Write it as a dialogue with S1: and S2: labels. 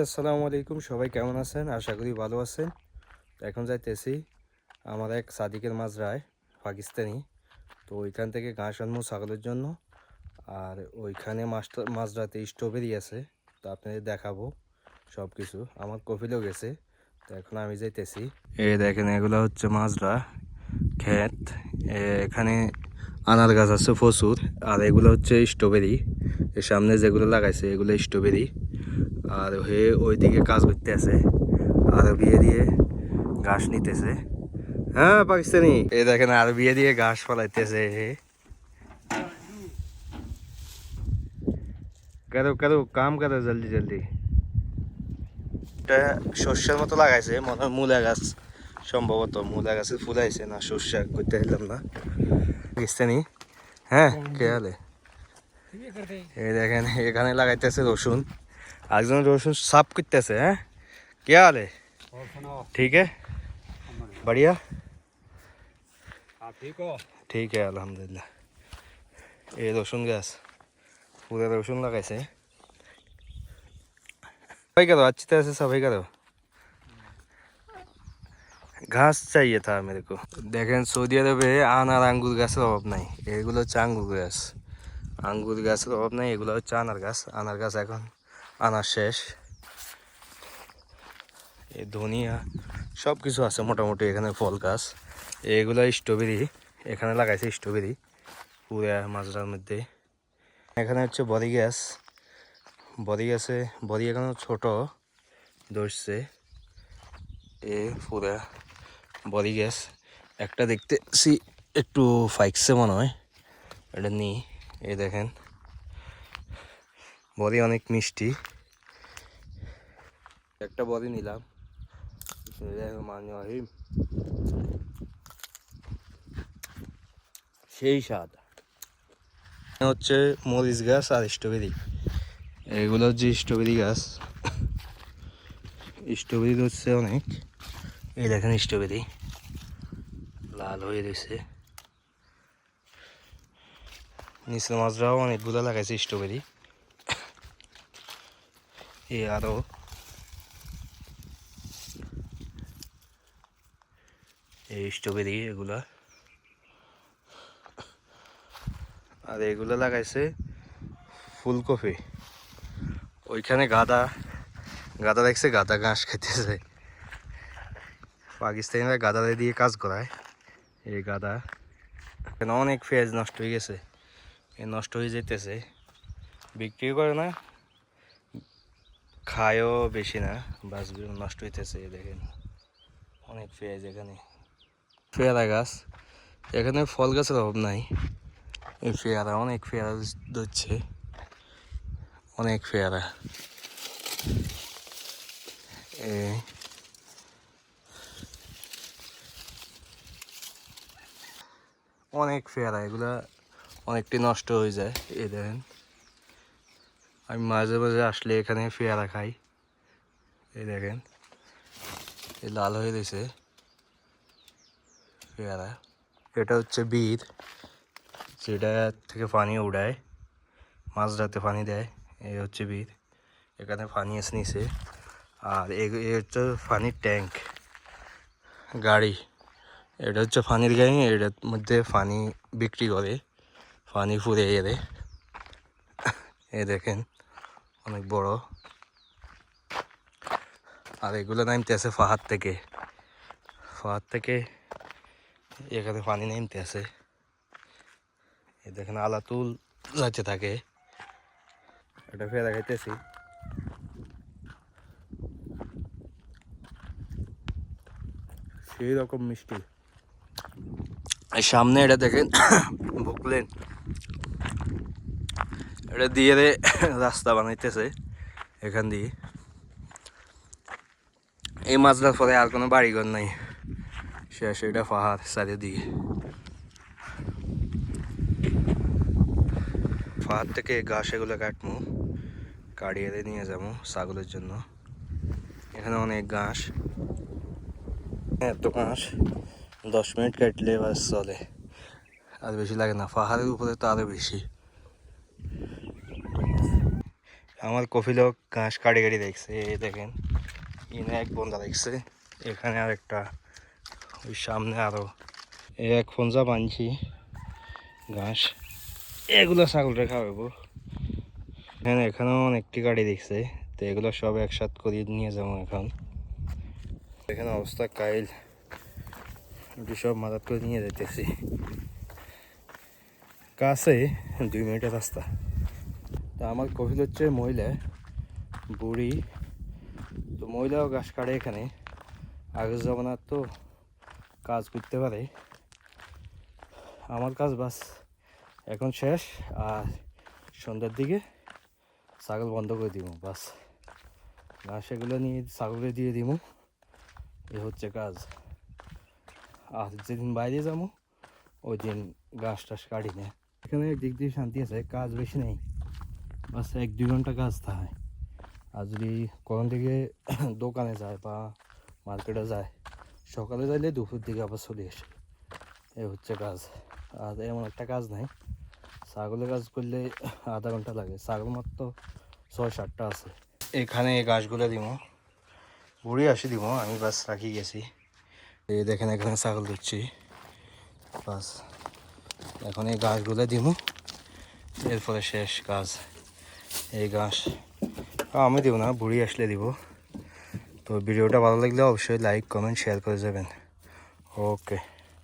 S1: আসসালামু আলাইকুম। সবাই কেমন আছেন? আশা করি ভালো আছেন। এখন যাইতেছি আমার এক সাদিকের মাজরায়, পাকিস্তানি। তো ওইখান থেকে ঘাস আনব ছাগলের জন্য। আর ওইখানে মাছটা মাজরাতে স্ট্রবেরি আছে, তো আপনাদের দেখাবো সব কিছু আমার কফিলেও গেছে, তো এখন আমি যাইতেছি। এই দেখেন, এগুলো হচ্ছে মাজরা এ- এখানে আনার গাছ আছে প্রচুর, আর এগুলো হচ্ছে স্ট্রবেরি। সামনে যেগুলো লাগাইছে, এগুলো স্ট্রবেরি। আর হয়ে ওইদিকে কাজ করতে আছে। আর বিয়ে দিয়ে ঘাস নিতেছে। হ্যাঁ পাকিস্তানি। এই দেখেন, আর বিয়ে দিয়ে ঘাস ফলাইতেছে। করো করো কাম করো জলদি জলদি। এটা শস্যের মতো লাগাইছে, মনে হয় মূলা গাছ। সম্ভবত মূলা গাছে ফুলাইছে, না শস্য করতে দিলাম না। পাকিস্তানি। হ্যাঁ কে হলে এই দেখেন, এখানে লাগাইতেছে রসুন। একজন রসুন সাফ করতেছে হ্যাঁ কে হাল है
S2: और सुनाओ
S1: ठीक है बढ़िया
S2: आप ठीक हो
S1: ঠিক है আলহামদুলিল্লাহ এই রসুন গাছ পুরো রসুন লাগাইছে सफाई करो अच्छी तरह से सफाई करो ঘাস চাইয়ে থা মেরে কো দেখেন সৌদি আরবে আনার আঙ্গুর গাছের অভাব নাই এগুলো হচ্ছে আঙ্গুর গাছ আঙ্গুর গাছের অভাব নাই এগুলো হচ্ছে আনার গাছ আনার গাছ এখন আনার শেষ। এই ধনিয়া সব কিছু আছে মোটামুটি এখানে ফল গাছ। এগুলো স্ট্রবেরি, এখানে লাগাইছে স্ট্রবেরি, পুরা মাজরার মধ্যে। এখানে হচ্ছে বড়ি গাছ বড়ি গাছে বড়ি এখনও ছোট, ধরছে। এ পুরা বড়ি গাছ একটা দেখতেছি, একটু ফাইকছে মনে হয়। এটা নি এ দেখেন। বড়ি অনেক মিষ্টি। একটা বড়ি নিলাম। মানে রহিম সেই স্বাদ। হচ্ছে মরিচ গাছ আর স্ট্রবেরি এগুলো হচ্ছে স্ট্রবেরি গাছ। স্ট্রবেরি হচ্ছে অনেক। এই দেখেন স্ট্রবেরি লাল হয়ে রয়েছে। নিচের মাছরাও অনেকগুলো লাগাইছে স্ট্রবেরি এ আরও এই স্ট্রবেরি এগুলা আর এগুলো লাগাইছে ফুলকপি ওইখানে গাদা গাদা দেখছে গাদা ঘাস খেতেছে পাকিস্তানিরা গাদা দিয়ে কাজ করায় এই গাদা এখানে অনেক পেঁয়াজ নষ্ট হয়ে গেছে এ নষ্ট হয়ে যেতেছে বিক্রি করে না খায়ও বেশি না বাস নষ্ট হইতেছে দেখেন। অনেক পেঁয়াজ এখানে। পেয়ারা গাছ, এখানে ফল গাছের অভাব নাই। এই পেয়ারা, অনেক পেয়ারা ধরছে। অনেক পেয়ারা। অনেক পেয়ারা, এগুলা অনেকটি নষ্ট হয়ে যায়, এই দেখেন। আমি মাঝে মাঝে আসলে এখানে পেয়ারা খাই। এই দেখেন, এই লাল হয়ে রয়েছে পেয়ারা। এটা হচ্ছে বীর, যেটা থেকে পানি উড়ায়, মাঝরাতে পানি দেয়। এই হচ্ছে বীর, এখানে পানি এসে নিছে। আর এ- হচ্ছে পানির ট্যাঙ্ক, গাড়ি। এটা হচ্ছে পানির গাড়ি, এটার মধ্যে পানি বিক্রি করে, পানি ফুরে এরে এ দেখেন অনেক বড়। আর এগুলো নামতে আছে পাহাড় থেকে। পাহাড় থেকে এখানে পানি নামতে আছে। দেখেন আলাতুল যাচ্ছে থাকে এটা ফেরা খাইতেছি। সেই রকম মিষ্টি সামনে এটা দেখেন বুকলেন এটা দিয়ে রাস্তা বানাইতেছে এখান দিয়ে। এই মাছটার পরে আর কোনো বাড়িঘর নাই। শেষ এটা পাহাড় চারিদিকে। পাহাড় থেকে ঘাস এগুলো কাটবো কাটিয়ে নিয়ে যাব ছাগলের জন্য। এখানে অনেক ঘাস। এত ঘাস, দশ মিনিট কাটলে বাস চলে। আর বেশি লাগে না, পাহাড়ের উপরে তো আরও বেশি। আমার কফিলক ঘাস কাটি কাটি দেখছে দেখেন ইনে এক বন্ধা দেখছে, এখানে আর একটা ওই সামনে আরও। এই এক ফোনজা বানছি, ঘাস। এগুলো ছাগলটা খাওয়াবো এখানে এখানেও অনেকটি গাড়ি দেখছে, তো এগুলো সব একসাথ করে নিয়ে যাব এখন। এখানে অবস্থা কাইল। এটি সব মাদাত করে নিয়ে যেতেছি কাছে দুই মিনিটের রাস্তা। তা আমার কফিল হচ্ছে মহিলা, বুড়ি। তো মহিলাও ঘাস কাটে এখানে। আগের জমানার তো কাজ করতে পারে। আমার কাজ বাস, এখন শেষ, আর সন্ধ্যার দিকে ছাগল বন্ধ করে দিব, বাস। ঘাস এগুলো নিয়ে ছাগলে দিয়ে দিব। এ হচ্ছে কাজ। আর যেদিন বাইরে যাব, ওই দিন ঘাস টাস কাটি না। এখানে দিক দিয়ে শান্তি আছে, কাজ বেশি নেই। বাস এক দুই ঘণ্টা কাজ থাকে আর যদি কোন দিকে দোকানে যায় বা মার্কেটে যায়, সকালে যাইলে দুপুর দিকে আবার চলে আসে। এ হচ্ছে কাজ। আর এমন একটা কাজ নাই। ছাগলের কাজ করলে আধা ঘণ্টা লাগে। ছাগল মাত্র ছয় সাতটা আছে। এখানে এই গাছগুলো দিব। বুড়ি আসি দিব। আমি বাস রাখি গেছি। এই দেখেন এখানে ছাগল দিচ্ছি বাস। এখন এই গাছগুলো দিব। এরপরে শেষ কাজ। এই ঘাস আমি দিব না, বুড়ি আসলে দিব। তো ভিডিওটা ভালো লাগলে অবশ্যই লাইক কমেন্ট শেয়ার করে যাবেন। ওকে